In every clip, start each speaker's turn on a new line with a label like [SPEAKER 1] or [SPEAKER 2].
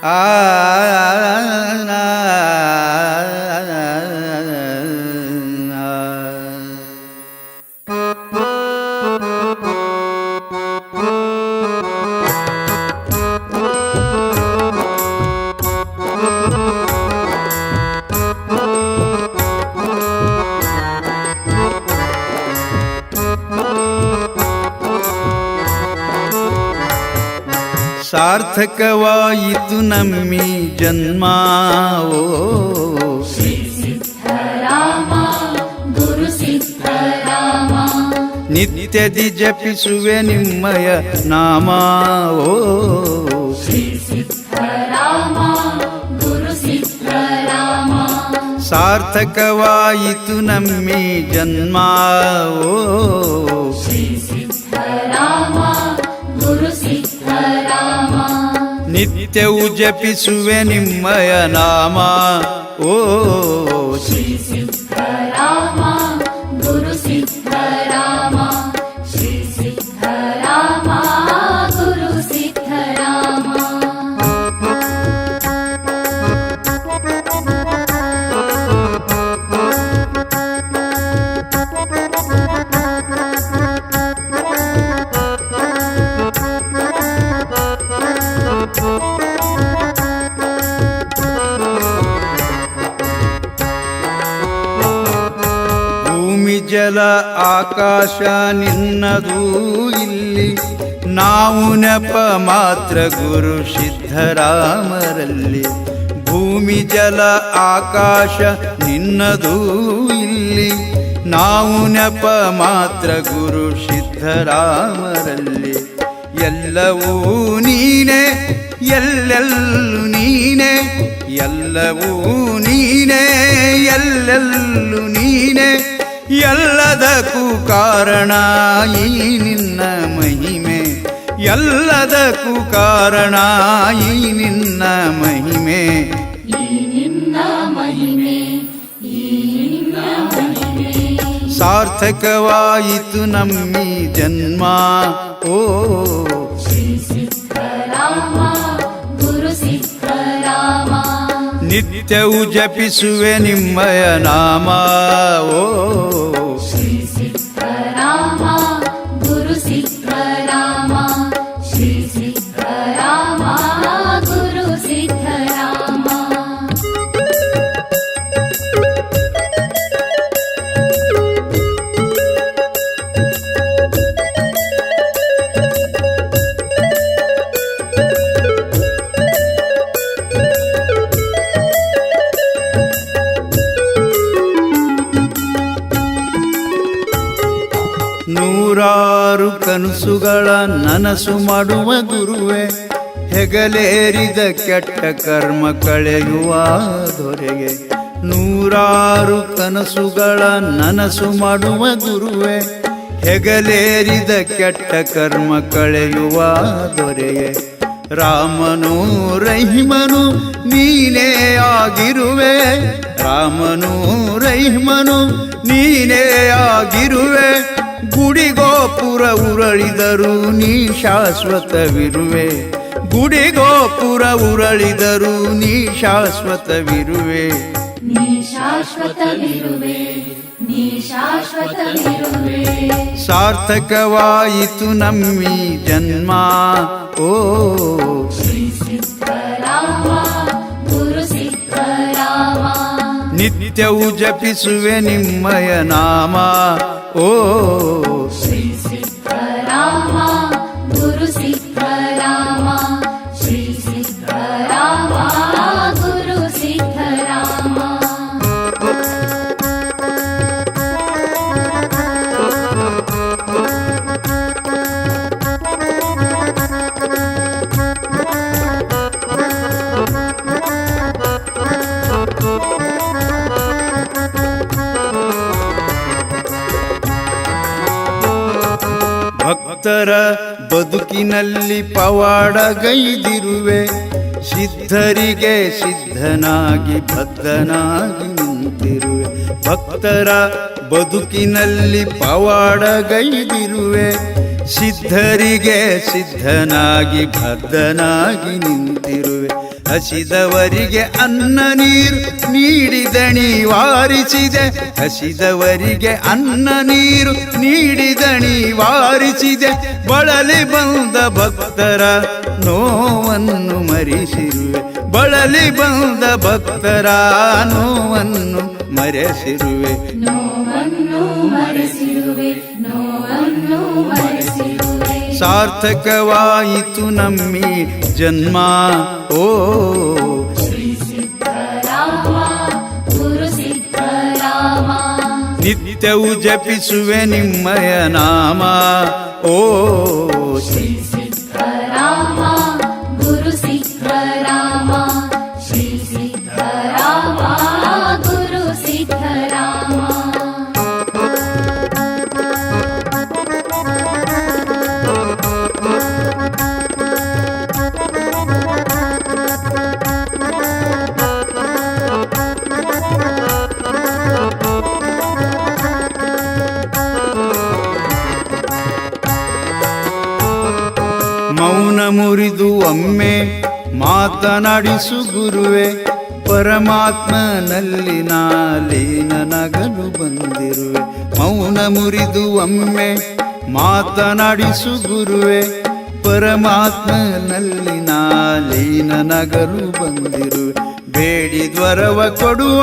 [SPEAKER 1] 啊。ಸಾರ್ಥಕವಾಯಿತು ನಮ್ಮಿ ಜನ್ಮ. ಓ.
[SPEAKER 2] ರಾಮ ಗುರು ಸಿದ್ಧರಾಮ.
[SPEAKER 1] ನಿತ್ಯದಿ ಜಪಿಸುವೆ ನಿಮ್ಮಯ ನಾಮ. ಓ.
[SPEAKER 2] ರಾಮ ಗುರು ಸಿದ್ಧರಾಮ.
[SPEAKER 1] ಸಾರ್ಥಕವಾಯಿತು ನಮ್ಮಿ ಜನ್ಮ. ಓ.
[SPEAKER 2] ರಾಮ ಗುರು
[SPEAKER 1] ನಿತ್ಯವು ಜಪಿಸುವೆ ನಿಮ್ಮಯ ನಾಮ. ಓ
[SPEAKER 2] ಶ್ರೀ. ಗುರು
[SPEAKER 1] ಜಲ ಆಕಾಶ ನಿನ್ನದು ಇಲ್ಲಿ. ನಾವು ನೆಪ ಮಾತ್ರ ಗುರು ಸಿದ್ಧರಾಮರಲ್ಲಿ. ಭೂಮಿ ಜಲ ಆಕಾಶ ನಿನ್ನದು ಇಲ್ಲಿ. ನಾವು ನೆಪ ಮಾತ್ರ ಗುರು ಸಿದ್ಧರಾಮರಲ್ಲಿ. ಎಲ್ಲವೂ ನೀನೆ, ಎಲ್ಲೆಲ್ಲೂ ನೀನೆ. ಎಲ್ಲವೂ ನೀನೆ, ಎಲ್ಲೆಲ್ಲೂ ನೀನೆ. ಎಲ್ಲದಕ್ಕೂ ಕಾರಣ ಈ ನಿನ್ನ ಮಹಿಮೆ ಎಲ್ಲದಕ್ಕೂ ಕಾರಣ ಈ ನಿನ್ನ ಮಹಿಮೆ
[SPEAKER 2] ಈ ನಿನ್ನ ಮಹಿಮೆ ಈ ನಿನ್ನ ಮಹಿಮೆ
[SPEAKER 1] ಸಾರ್ಥಕವಾಯಿತು ನಮ್ಮಿ ಜನ್ಮ ಓ ನಿತ್ಯವು ಜಪಿಸುವೆ ನಿಮ್ಮಯ ನಾಮ. ಓ. ಕನಸುಗಳ ನನಸು ಮಾಡುವ ಗುರುವೆ, ಹೆಗಲೇರಿದ ಕೆಟ್ಟ ಕರ್ಮ ಕಳೆಯುವ ದೊರೆಗೆ. ನೂರಾರು ಕನಸುಗಳ ನನಸು ಮಾಡುವ ಗುರುವೆ, ಹೆಗಲೇರಿದ ಕೆಟ್ಟ ಕರ್ಮ ಕಳೆಯುವ ದೊರೆಗೆ. ರಾಮನು ರಹಿಮನು, ನೀನೇ ಆಗಿರುವೆ. ರಾಮನು ರಹಿಮನು, ನೀನೇ ಆಗಿರುವೆ. ಗುಡಿಗೋಪುರ ಉರಳಿದರು ನೀ ಶಾಶ್ವತವಿರುವೆ. ಗುಡಿಗೋಪುರ ಉರಳಿದರು ನೀ ಶಾಶ್ವತವಿರುವೆ.
[SPEAKER 2] ನೀ ಶಾಶ್ವತವಿರುವೆ ನೀ ಶಾಶ್ವತವಿರುವೆ.
[SPEAKER 1] ಸಾರ್ಥಕವಾಯಿತು ನಮ್ಮಿ ಜನ್ಮ ಓ. ನಿತ್ಯವು ಜಪಿಸುವೆ ನಿಮ್ಮಯ ನಾಮ. ಓ ಭಕ್ತರ ಬದುಕಿನಲ್ಲಿ ಪವಾಡಗೈದಿರುವೆ. ಸಿದ್ಧರಿಗೆ ಸಿದ್ಧನಾಗಿ ಬದ್ಧನಾಗಿ ನಿಂತಿರುವೆ. ಭಕ್ತರ ಬದುಕಿನಲ್ಲಿ ಪವಾಡಗೈದಿರುವೆ. ಸಿದ್ಧರಿಗೆ ಸಿದ್ಧನಾಗಿ ಬದ್ಧನಾಗಿ ನಿಂತಿರುವೆ. ಹಸಿದವರಿಗೆ ಅನ್ನ ನೀರು ನೀಡಿದಣಿ ವಾರಿಸಿದೆ. ಹಸಿದವರಿಗೆ ಅನ್ನ ನೀರು ನೀಡಿದಣಿ ವಾರಿಸಿದೆ. ಬಳಲಿ ಬಂದ ಭಕ್ತರ ನೋವನ್ನು ಮರೆಸಿರುವೆ. ಬಳಲಿ ಬಂದ ಭಕ್ತರ ನೋವನ್ನು ಮರೆಸಿರುವೆ.
[SPEAKER 2] ನೋವನ್ನು ಮರೆಸಿರುವೆ. ನೋವನ್ನು ಮರೆಸಿರುವೆ.
[SPEAKER 1] ಸಾರ್ಥಕವಾಯಿತು ನಮ್ಮಿ ಜನ್ಮ. ಓ.
[SPEAKER 2] ಶ್ರೀ ಸಿದ್ಧರಾಮ ಗುರು ಸಿದ್ಧರಾಮ
[SPEAKER 1] ನಿತ್ಯವು ಜಪಿಸುವೆ ನಿಮ್ಮಯ ನಾಮ. ಓ.
[SPEAKER 2] ಶ್ರೀ
[SPEAKER 1] ಮುರಿದು ಒಮ್ಮೆ ಮಾತನಾಡಿಸು ಗುರುವೆ, ಪರಮಾತ್ಮನಲ್ಲಿ ನಾಲೀನನಗಲು ಬಂದಿರುವೆ. ಮೌನ ಮುರಿದು ಒಮ್ಮೆ ಮಾತನಾಡಿಸು ಗುರುವೆ, ಪರಮಾತ್ಮನಲ್ಲಿ ನಾಲೀನನಗಲು ಬಂದಿರುವೆ. ಬೇಡಿದ್ವರವ ಕೊಡುವ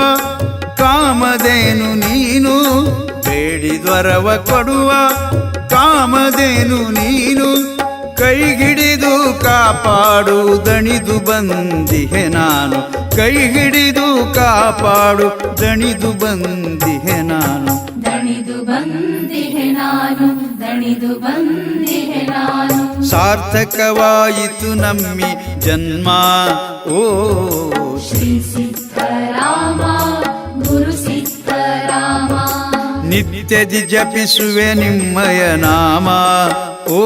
[SPEAKER 1] ಕಾಮದೇನು ನೀನು ಬೇಡಿದ್ವರವ ಕೊಡುವ ಕಾಮದೇನು ನೀನು ಕೈ ಹಿಡಿದು ಕಾಪಾಡು ದಣಿದು ಬಂದಿಹೆ ನಾನು. ಕೈ ಹಿಡಿದು ಕಾಪಾಡು ದಣಿದು ಬಂದಿಹೆ ನಾನು.
[SPEAKER 2] ದಣಿದು ಬಂದಿಹೆ ನಾನು ದಣಿದು ಬಂದಿಹೆ ನಾನು.
[SPEAKER 1] ಸಾರ್ಥಕವಾಯಿತು ನಮ್ಮಿ ಜನ್ಮ. ಓ
[SPEAKER 2] ಶ್ರೀ ಗುರು ಸಿದ್ಧರಾಮ.
[SPEAKER 1] ನಿತ್ಯದಿ ಜಪಿಸುವೆ ನಿಮ್ಮಯ ನಾಮ. ಓ